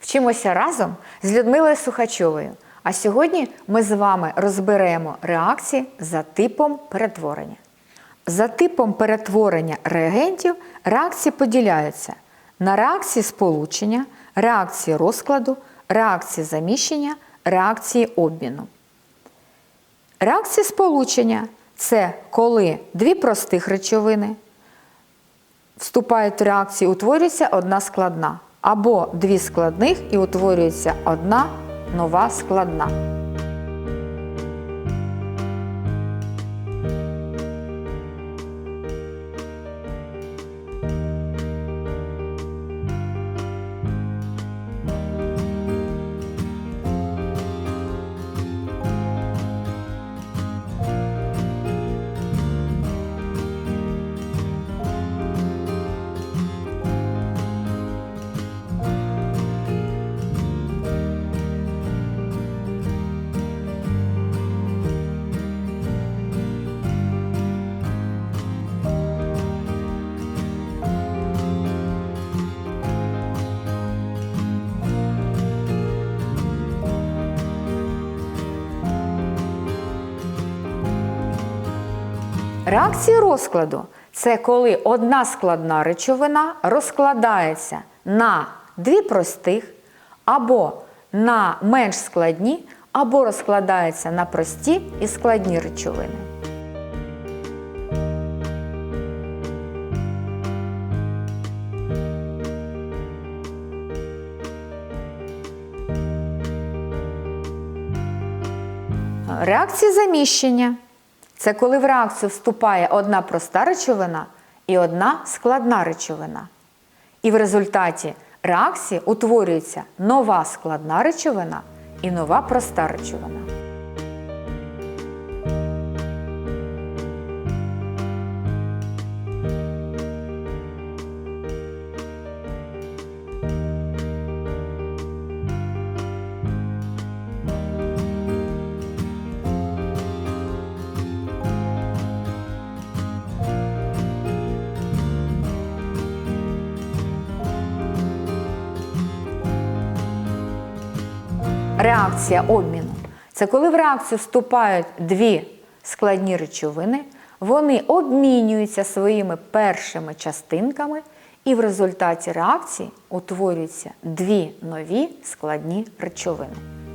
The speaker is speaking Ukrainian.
Вчимося разом з Людмилою Сухачовою. А сьогодні ми з вами розберемо реакції за типом перетворення. За типом перетворення реагентів реакції поділяються на реакції сполучення, реакції розкладу, реакції заміщення, реакції обміну. Реакції сполучення це коли дві простих речовини вступають в реакцію, утворюється одна складна, або дві складних і утворюється одна нова складна. Реакції розкладу це коли одна складна речовина розкладається на дві простих, або на менш складні, або розкладається на прості і складні речовини. Реакції заміщення це коли в реакцію вступає одна проста речовина і одна складна речовина. І в результаті реакції утворюється нова складна речовина і нова проста речовина. Реакція обміну це коли в реакцію вступають дві складні речовини, вони обмінюються своїми першими частинками, і в результаті реакції утворюються дві нові складні речовини.